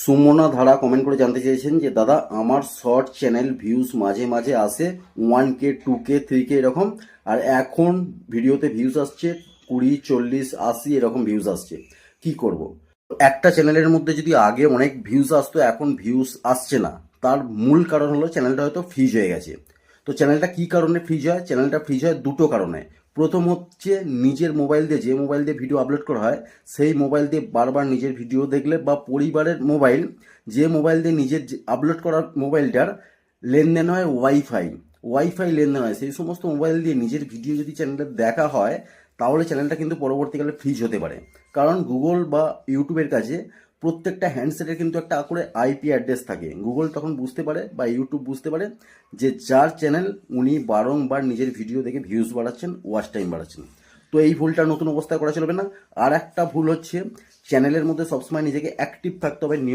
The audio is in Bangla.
সুমনা ধারা কমেন্ট করে জানতে চেয়েছেন যে, দাদা, আমার শর্ট চ্যানেল ভিউজ মাঝে মাঝে আসে one K two K three K এরকম, আর এখন ভিডিওতে ভিউজ আসছে, কুড়ি, চল্লিশ, আশি এরকম ভিউজ আসছে। কি করব। একটা চ্যানেলের মধ্যে যদি আগে অনেক ভিউজ আসতো, এখন ভিউজ আসছে না। তার মূল কারণ হলো চ্যানেলটা হয়তো ফ্রিজ হয়ে গেছে। তো চ্যানেলটা কি কারণে ফ্রিজ হয়? চ্যানেলটা ফ্রিজ হয় দুটো কারণে। প্রথম হচ্ছে নিজের মোবাইল দিয়ে, যে মোবাইল দিয়ে ভিডিও আপলোড করা হয়, সেই মোবাইল দিয়ে বারবার নিজের ভিডিও দেখলে বা পরিবারের মোবাইল যে মোবাইল দিয়ে নিজের আপলোড করা মোবাইলটার লেনদেন হয় ওয়াইফাই ওয়াইফাই লেনদেন হয়, সেই সমস্ত মোবাইল দিয়ে নিজের ভিডিও যদি চ্যানেলে দেখা হয়, তাহলে চ্যানেলটা কিন্তু পরবর্তীকালে ফ্রিজ হতে পারে। কারণ গুগল বা ইউটিউবের কাছে প্রত্যেকটা হ্যান্ডসেটের কিন্তু একটা করে আইপি অ্যাড্রেস থাকে। গুগল তখন বুঝতে পারে বা ইউটিউব বুঝতে পারে যে যার চ্যানেল উনি বারংবার নিজের ভিডিও দেখে ভিউজ বাড়াচ্ছেন ওয়াচ টাইম বাড়াচ্ছেন। তো এই ভুলটা নতুন অবস্থায় করা চলবে না। আর একটা ভুল হচ্ছে চ্যানেলের মধ্যে সবসময় নিজেকে অ্যাক্টিভ থাকতে হবে।